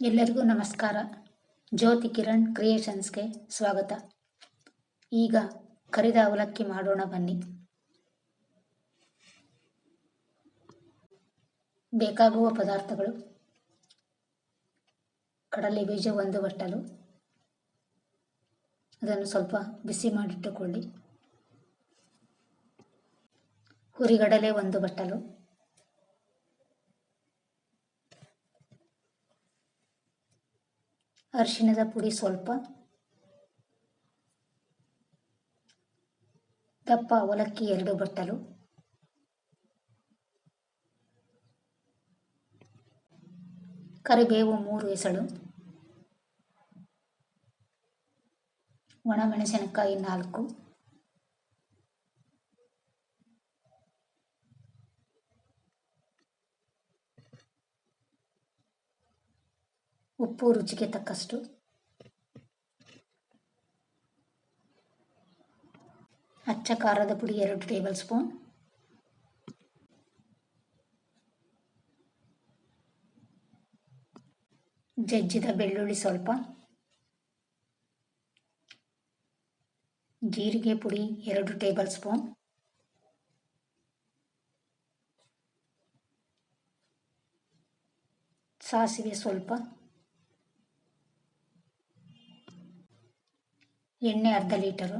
ಎಲ್ಲರಿಗೂ ನಮಸ್ಕಾರ. ಜ್ಯೋತಿ ಕಿರಣ್ ಕ್ರಿಯೇಷನ್ಸ್ಗೆ ಸ್ವಾಗತ. ಈಗ ಕರಿದ ಅವಲಕ್ಕಿ ಮಾಡೋಣ ಬನ್ನಿ. ಬೇಕಾಗುವ ಪದಾರ್ಥಗಳು. ಕಡಲೆ ಬೀಜ ಒಂದು ಬಟ್ಟಲು. ಅದನ್ನು ಸ್ವಲ್ಪ ಬಿಸಿ ಮಾಡಿಟ್ಟುಕೊಳ್ಳಿ. ಹುರಿಗಡಲೆ ಒಂದು ಬಟ್ಟಲು. ಅರಿಶಿಣದ ಪುಡಿ ಸ್ವಲ್ಪ. ದಪ್ಪ ಅವಲಕ್ಕಿ ಎರಡು ಬಟ್ಟಲು ಕರಿಬೇವು ಮೂರು ಎಸಳು. ಒಣಮೆಣಸಿನಕಾಯಿ ನಾಲ್ಕು. ಉಪ್ಪು ರುಚಿಗೆ ತಕ್ಕಷ್ಟು. ಅಚ್ಚ ಖಾರದ ಪುಡಿ ಎರಡು ಟೇಬಲ್ ಸ್ಪೂನ್. ಜಜ್ಜಿದ ಬೆಳ್ಳುಳ್ಳಿ ಸ್ವಲ್ಪ. ಜೀರಿಗೆ ಪುಡಿ ಎರಡು ಟೇಬಲ್ ಸ್ಪೂನ್. ಸಾಸಿವೆ ಸ್ವಲ್ಪ. ಎಣ್ಣೆ ಅರ್ಧ ಲೀಟರು.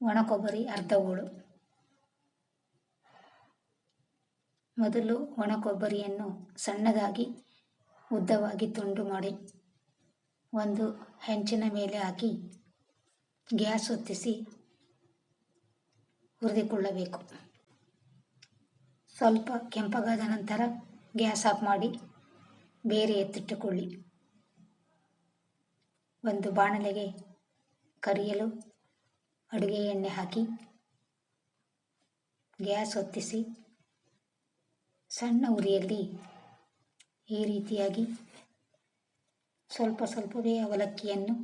ಒಣ ಕೊಬ್ಬರಿ ಅರ್ಧ ಹೋಳು ಮೊದಲು ಒಣ ಕೊಬ್ಬರಿಯನ್ನು ಸಣ್ಣದಾಗಿ, ಉದ್ದವಾಗಿ ತುಂಡು ಮಾಡಿ, ಒಂದು ಹೆಂಚಿನ ಮೇಲೆ ಹಾಕಿ ಗ್ಯಾಸ್ ಹೊತ್ತಿಸಿ ಹುರಿದುಕೊಳ್ಳಬೇಕು. ಸ್ವಲ್ಪ ಕೆಂಪಗಾದ ನಂತರ ಗ್ಯಾಸ್ ಆಫ್ ಮಾಡಿ ಬೇರೆ ಎತ್ತಿಟ್ಟುಕೊಳ್ಳಿ. ಒಂದು ಬಾಣಲೆಗೆ ಕರಿಯಲು ಅಡುಗೆ ಎಣ್ಣೆ ಹಾಕಿ, ಗ್ಯಾಸ್ ಹೊತ್ತಿಸಿ ಸಣ್ಣ ಉರಿಯಲ್ಲಿ ಈ ರೀತಿಯಾಗಿ ಸ್ವಲ್ಪ ಸ್ವಲ್ಪವೇ ಅವಲಕ್ಕಿಯನ್ನು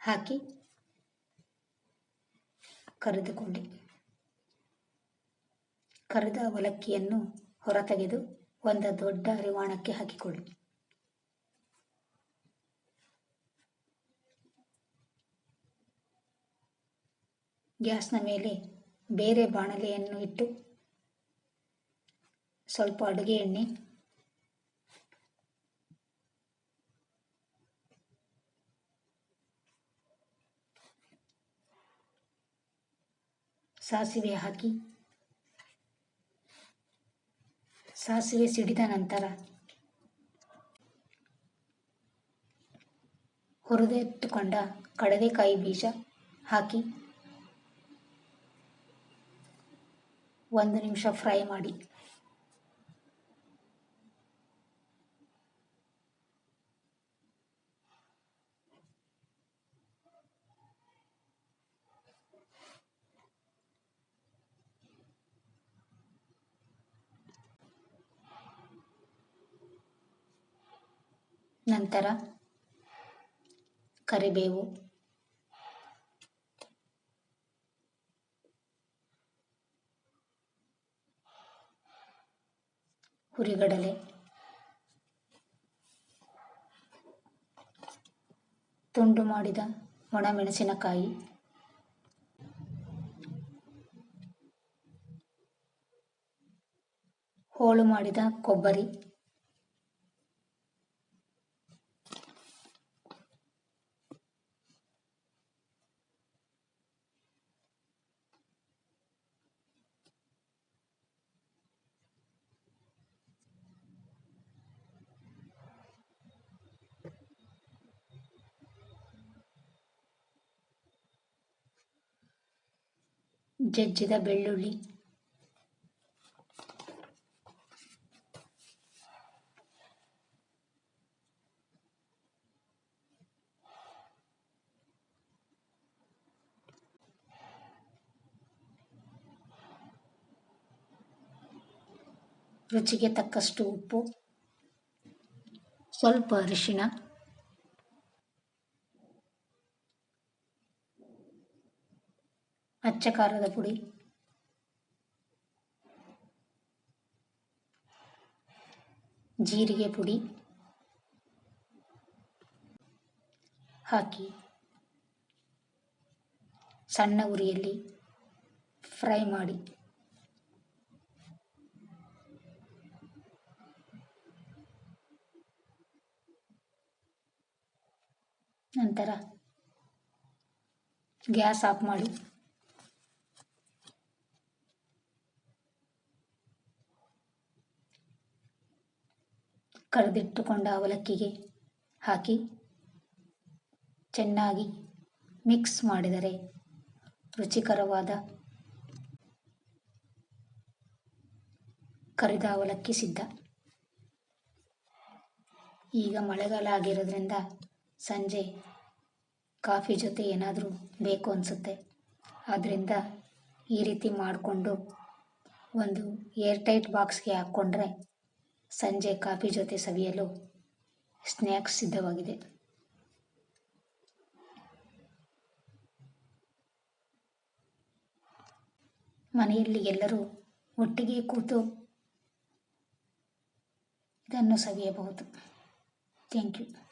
ಹಾಕಿ ಕರೆದುಕೊಳ್ಳಿ ಕರೆದ ಅವಲಕ್ಕಿಯನ್ನು ಹೊರತೆಗೆದು ಒಂದು ದೊಡ್ಡ ಅರಿವಾಣಕ್ಕೆ ಹಾಕಿಕೊಳ್ಳಿ. ಗ್ಯಾಸ್ನ ಮೇಲೆ ಬೇರೆ ಬಾಣಲೆಯನ್ನು ಇಟ್ಟು ಸ್ವಲ್ಪ ಅಡುಗೆ ಎಣ್ಣೆ, ಸಾಸಿವೆ ಹಾಕಿ, ಸಾಸಿವೆ ಸಿಡಿದ ನಂತರ ಹುರಿದಿಟ್ಟುಕೊಂಡ ಕಡಲೆಕಾಯಿ ಬೀಜ ಹಾಕಿ ಒಂದು ನಿಮಿಷ ಫ್ರೈ ಮಾಡಿ. ನಂತರ ಕರಿಬೇವು. ಹುರಿಗಡಲೆ ತುಂಡು ಮಾಡಿದ ಒಣಮೆಣಸಿನಕಾಯಿ. ಹೋಳು ಮಾಡಿದ ಕೊಬ್ಬರಿ. ಜಜ್ಜಿದ ಬೆಳ್ಳುಳ್ಳಿ. ರುಚಿಗೆ ತಕ್ಕಷ್ಟು ಉಪ್ಪು. ಸ್ವಲ್ಪ ಅರಿಶಿಣ. ಅಚ್ಚ ಖಾರದ ಪುಡಿ ಜೀರಿಗೆ ಪುಡಿ ಹಾಕಿ ಸಣ್ಣ ಉರಿಯಲ್ಲಿ ಫ್ರೈ ಮಾಡಿ ನಂತರ ಗ್ಯಾಸ್ ಆಫ್ ಮಾಡಿ ಕರೆದಿಟ್ಟುಕೊಂಡ ಅವಲಕ್ಕಿಗೆ ಹಾಕಿ ಚೆನ್ನಾಗಿ ಮಿಕ್ಸ್ ಮಾಡಿದರೆ ರುಚಿಕರವಾದ ಕರಿದ ಅವಲಕ್ಕಿ ಸಿದ್ಧ. ಈಗ ಮಳೆಗಾಲ ಆಗಿರೋದ್ರಿಂದ ಸಂಜೆ ಕಾಫಿ ಜೊತೆ ಏನಾದರೂ ಬೇಕು ಅನಿಸುತ್ತೆ. ಆದ್ದರಿಂದ ಈ ರೀತಿ ಮಾಡಿಕೊಂಡು ಒಂದು ಏರ್ಟೈಟ್ ಬಾಕ್ಸ್ಗೆ ಹಾಕ್ಕೊಂಡ್ರೆ ಸಂಜೆ ಕಾಫಿ ಜೊತೆ ಸವಿಯಲು ಸ್ನ್ಯಾಕ್ಸ್ ಸಿದ್ಧವಾಗಿದೆ. ಮನೆಯಲ್ಲಿ ಎಲ್ಲರೂ ಒಟ್ಟಿಗೆ ಕೂತು ಇದನ್ನು ಸವಿಯಬಹುದು. Thank you.